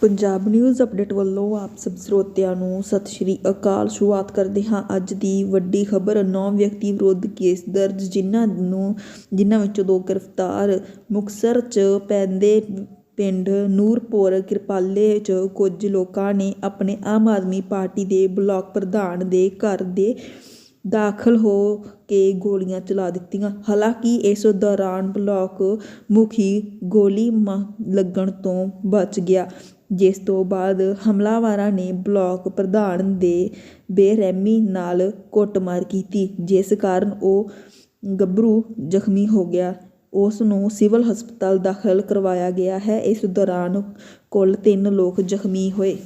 Punjab news update ਵੱਲੋਂ ਆਪ ਸਭ ਸਰੋਤਿਆਂ ਨੂੰ ਸਤਿ ਸ਼੍ਰੀ ਅਕਾਲ। ਸ਼ੁਰੂਆਤ ਕਰਦੇ ਹਾਂ ਅੱਜ ਦੀ ਵੱਡੀ ਖਬਰ। ਨੌ ਵਿਅਕਤੀ ਵਿਰੁੱਧ ਕੇਸ ਦਰਜ, ਜਿਨ੍ਹਾਂ ਨੂੰ ਜਿਨ੍ਹਾਂ ਵਿੱਚੋਂ ਦੋ ਗ੍ਰਿਫਤਾਰ ਮੁਕਤਸਰ 'ਚ ਪੈਂਦੇ ਪਿੰਡ ਨੂਰਪੁਰ ਕਿਰਪਾਲੇ 'ਚ ਕੁਝ ਲੋਕਾਂ ਨੇ ਆਪਣੇ ਆਮ ਆਦਮੀ ਪਾਰਟੀ ਦੇ ਬਲਾਕ ਪ੍ਰਧਾਨ ਦੇ ਘਰ ਦੇ ਦਾਖਲ ਹੋ ਕੇ ਗੋਲੀਆਂ ਚਲਾ ਦਿੱਤੀਆਂ। ਹਾਲਾਂਕਿ ਇਸ ਦੌਰਾਨ ਬਲਾਕ ਮੁਖੀ ਗੋਲੀ ਮ- ਲੱਗਣ ਤੋਂ ਬਚ ਗਿਆ। ਜਿਸ ਤੋਂ ਬਾਅਦ ਹਮਲਾਵਰਾਂ ਨੇ ਬਲਾਕ ਪ੍ਰਧਾਨ ਦੇ ਬੇਰਹਿਮੀ ਨਾਲ ਕੁੱਟਮਾਰ ਕੀਤੀ, ਜਿਸ ਕਾਰਨ ਉਹ ਗੱਭਰੂ ਜ਼ਖਮੀ ਹੋ ਗਿਆ। ਉਸ ਨੂੰ ਸਿਵਲ ਹਸਪਤਾਲ ਦਾਖਲ ਕਰਵਾਇਆ ਗਿਆ ਹੈ। ਇਸ ਦੌਰਾਨ ਕੁੱਲ ਤਿੰਨ ਲੋਕ ਜ਼ਖਮੀ ਹੋਏ।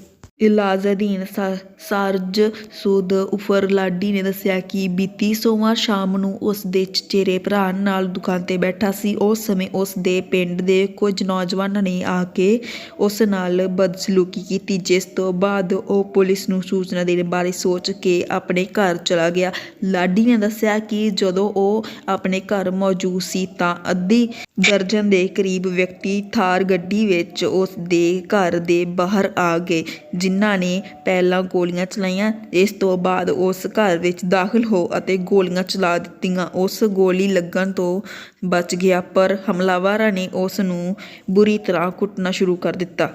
ਇਲਾਜ ਅਧੀਨ ਸਾ- ਸਾਰਜ ਸੂਦ ਉਫਰ ਲਾਡੀ ਨੇ ਦੱਸਿਆ ਕਿ ਬੀਤੀ ਸੋਮਵਾਰ ਸ਼ਾਮ ਨੂੰ ਉਸ ਦੇ ਚਚੇਰੇ ਭਰਾ ਨਾਲ ਦੁਕਾਨ ਤੇ ਬੈਠਾ ਸੀ। ਉਸ ਸਮੇਂ ਉਸ ਦੇ ਪਿੰਡ ਦੇ ਕੁਝ ਨੌਜਵਾਨਾਂ ਨੇ ਆ ਕੇ ਉਸ ਨਾਲ ਬਦਸਲੂਕੀ ਕੀਤੀ, ਜਿਸ ਤੋਂ ਬਾਅਦ ਉਹ ਪੁਲਿਸ ਨੂੰ ਸੂਚਨਾ ਦੇਣ ਬਾਰੇ ਸੋਚ ਕੇ ਆਪਣੇ ਘਰ ਚਲਾ ਗਿਆ। ਲਾਡੀ ਨੇ ਦੱਸਿਆ ਕਿ ਜਦੋਂ ਉਹ ਆਪਣੇ ਘਰ ਮੌਜੂਦ ਸੀ ਤਾਂ ਅੱਧੀ ਦਰਜਨ ਦੇ ਕਰੀਬ ਵਿਅਕਤੀ ਥਾਰ ਗੱਡੀ ਵਿੱਚ ਉਸ ਦੇ ਘਰ ਦੇ ਬਾਹਰ ਆ ਗਏ ਜਿਨ੍ਹਾਂ ਨੇ ਪਹਿਲਾਂ ਗੋਲੀਆਂ ਚਲਾਈਆਂ, ਇਸ ਤੋਂ ਬਾਅਦ ਉਸ ਘਰ ਵਿੱਚ ਦਾਖਲ ਹੋ ਅਤੇ ਗੋਲੀਆਂ ਚਲਾ ਦਿੱਤੀਆਂ। ਉਸ ਗੋਲੀ ਲੱਗਣ ਤੋਂ ਬਚ ਗਿਆ, ਪਰ ਹਮਲਾਵਰਾਂ ਨੇ ਉਸ ਨੂੰ ਬੁਰੀ ਤਰ੍ਹਾਂ ਕੁੱਟਣਾ ਸ਼ੁਰੂ ਕਰ ਦਿੱਤਾ।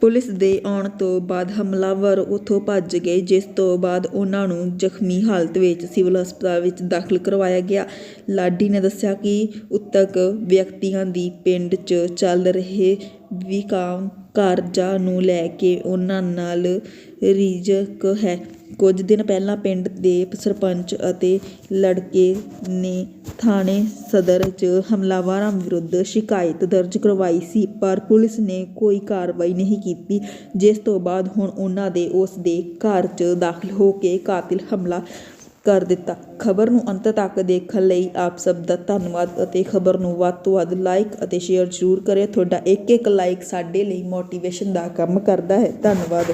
ਪੁਲਿਸ ਦੇ ਆਉਣ ਤੋਂ ਬਾਅਦ ਹਮਲਾਵਰ ਉੱਥੋਂ ਭੱਜ ਗਏ, ਜਿਸ ਤੋਂ ਬਾਅਦ ਉਹਨਾਂ ਨੂੰ ਜ਼ਖਮੀ ਹਾਲਤ ਵਿੱਚ ਸਿਵਲ ਹਸਪਤਾਲ ਵਿੱਚ ਦਾਖਲ ਕਰਵਾਇਆ ਗਿਆ। ਲਾਡੀ ਨੇ ਦੱਸਿਆ ਕਿ ਉਤਕ ਵਿਅਕਤੀਆਂ ਦੀ ਪਿੰਡ 'ਚ ਚੱਲ ਰਹੇ ਵਿਕਾਮ ਕਾਰਜਾਂ ਨੂੰ ਲੈ ਕੇ ਉਹਨਾਂ ਨਾਲ ਰਿਜਕ ਹੈ। ਕੁਝ ਦਿਨ ਪਹਿਲਾਂ ਪਿੰਡ ਦੇ ਸਰਪੰਚ ਅਤੇ ਲੜਕੇ ਨੇ ਥਾਣੇ ਸਦਰ 'ਚ ਹਮਲਾਵਰਾਂ ਵਿਰੁੱਧ ਸ਼ਿਕਾਇਤ ਦਰਜ ਕਰਵਾਈ ਸੀ, ਪਰ ਪੁਲਿਸ ਨੇ ਕੋਈ ਕਾਰਵਾਈ ਨਹੀਂ ਕੀਤੀ, ਜਿਸ ਤੋਂ ਬਾਅਦ ਹੁਣ ਉਹਨਾਂ ਦੇ ਉਸ ਦੇ ਘਰ 'ਚ ਦਾਖਲ ਹੋ ਕੇ ਕਾਤਿਲ ਹਮਲਾ ਕਰ ਦਿੱਤਾ। ਖਬਰ ਨੂੰ ਅੰਤ ਤੱਕ ਦੇਖਣ ਲਈ ਆਪ ਸਭ ਦਾ ਧੰਨਵਾਦ ਅਤੇ ਖਬਰ ਨੂੰ ਵੱਧ ਤੋਂ ਵੱਧ ਲਾਈਕ ਅਤੇ ਸ਼ੇਅਰ ਜ਼ਰੂਰ ਕਰਿਓ। ਤੁਹਾਡਾ ਇੱਕ ਇੱਕ ਲਾਈਕ ਸਾਡੇ ਲਈ ਮੋਟੀਵੇਸ਼ਨ ਦਾ ਕੰਮ ਕਰਦਾ ਹੈ। ਧੰਨਵਾਦ।